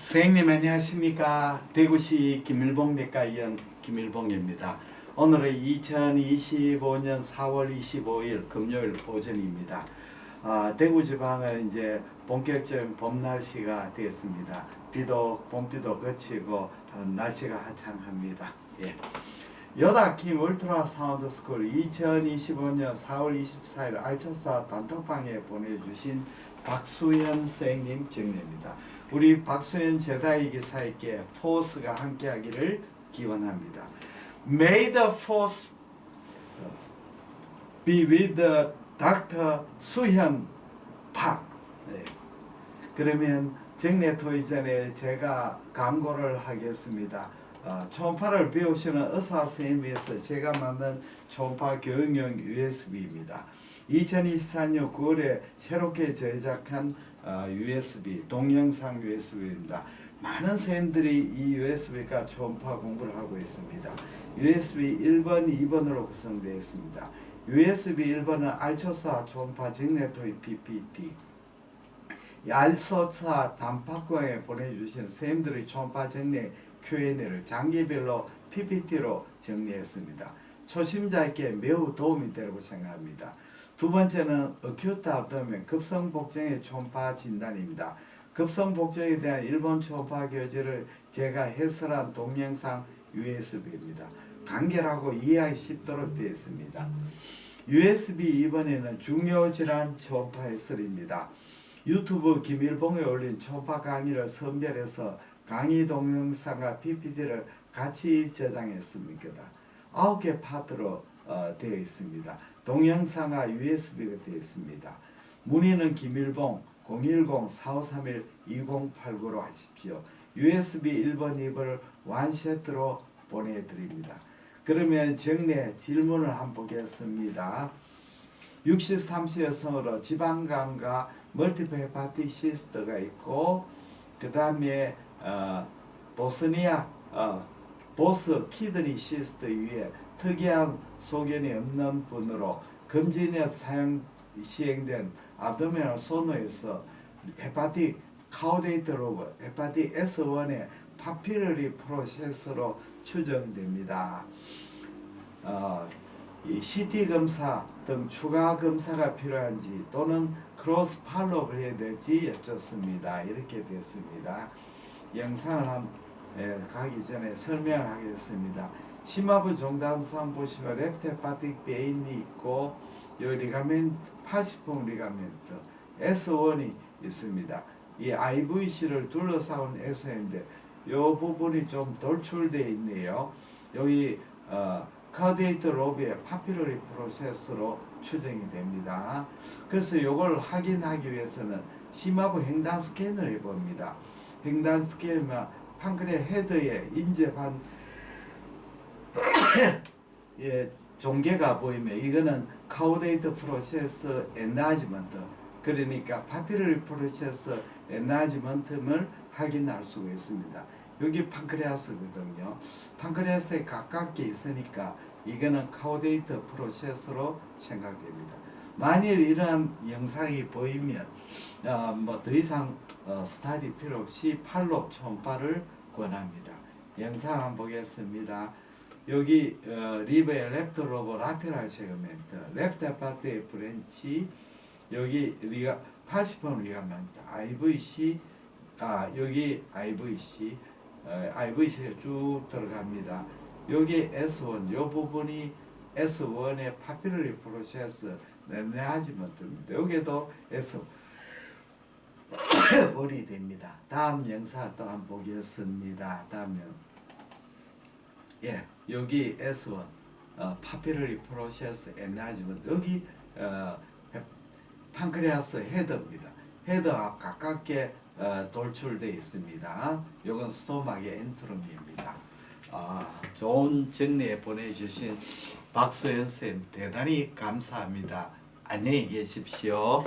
선생님 안녕하십니까 대구시 김일봉 내과 의원 김일봉입니다. 오늘은 2025년 4월 25일 금요일 오전입니다. 아, 대구 지방은 이제 본격적인 봄 날씨가 되었습니다. 비도 봄비도 그치고 어, 날씨가 화창합니다. 예. 여다킴 울트라 사운드 스쿨 2025년 4월 24일 알차사 단톡방에 보내주신 박수현 선생님 정리입니다. 우리 박수현 제다이 기 사에게 포스가 함께하기를 기원합니다. May the force be with Dr. 수현 박. 네. 그러면 정례 토이 전에 제가 광고를 하겠습니다. 어, 초음파를 배우시는 의사 선생님께서 제가 만든 초음파 교육용 USB입니다. 2024년 9월에 새롭게 제작한 어, USB 동영상 USB입니다. 많은 선생님들이 이 USB가 초음파 공부를 하고 있습니다. USB 1번, 2번으로 구성되어 있습니다. USB 1번은 알초사 초음파 정례토이 PPT 얄소사 단팥광에 보내주신 선생님들의 초음파 정례 Q&A를 장기별로 PPT로 정리했습니다. 초심자에게 매우 도움이 되라고 생각합니다. 두 번째는 어큐트 압도멘 급성복종의 초음파 진단입니다. 급성복종에 대한 일본 초음파 교재를 제가 해설한 동영상 USB입니다. 간결하고 이해하기 쉽도록 되어 있습니다. USB 2번에는 중요 질환 초음파 해설입니다. 유튜브 김일봉에 올린 초음파 강의를 선별해서 강의 동영상과 PPT를 같이 제작했습니다. 아홉 개 파트로 어, 되어 있습니다. 동영상과 USB가 되어 있습니다. 문의는 김일봉 010-4531-2089로 하십시오. USB 1번, 2번을 완세트로 보내드립니다. 그러면 정례 질문을 한번 보겠습니다. 63세 여성으로 지방간과 멀티플 헤파티시스트가 있고 그 다음에 어, 보스니아 어, 보스 키드니 시스트 위에 특이한 소견이 없는 분으로 금진에 사용 시행된 аб도미널 소노에서 헤파티 카우데이트 로브 헤파티 S1의 파피러리 프로세스로 추정됩니다. 어, 이 CT 검사 등 추가 검사가 필요한지 또는 크로스 팔로우를 해야 될지 여쭙습니다. 이렇게 됐습니다. 영상을 한, 에, 가기 전에 설명을 하겠습니다. 심화부 종단상 보시면 랩테파틱 베인이 있고 여기 리가멘 80분 리가멘트 S1이 있습니다. 이 IVC를 둘러싸은 S인데 이 부분이 좀 돌출되어 있네요. 여기 어, 카데이트 로비의 파피러리 프로세스로 추정이 됩니다. 그래서 이걸 확인하기 위해서는 심화부 횡단 스캔을 해봅니다. 횡단 스캔이면 판크레 헤드에 인접한 예, 종개가 보이면 이거는 카우데이트 프로세스 엔라지먼트 그러니까 파피러리 프로세스 엔라지먼트를 확인할 수가 있습니다. 여기 판크레아스거든요. 판크레아스에 가깝게 있으니까 이거는 카우데이트 프로세스로 생각됩니다. 만일 이러한 영상이 보이면 어, 뭐더 이상 어, 스타디 필요 없이 팔로 초음파를 권합니다. 영상 한번 보겠습니다. 여기 어, 리브의 랩트 로버 라테랄 세그멘트, 랩트 파트의 브랜치, 여기 리가 80번 리가멘트, IVC, 아 여기 IVC, 어, IVC에 쭉 들어갑니다. 여기 S1, 요 부분이 S1의 파피러리 프로세스 레네하지먼트입니다. 여기도 S 원이 됩니다. 다음 영상 또 한번 보겠습니다. 다음은 예, 여기 S1 어, 파피러리 프로세스 엔라지먼트 여기 어, 헤- 판크레아스 헤드입니다. 헤드와 가깝게 어, 돌출되어 있습니다. 이건 스토막의 엔트롬입니다. 아, 좋은 정리에 보내주신 박소연 쌤 대단히 감사합니다. 안녕히 계십시오.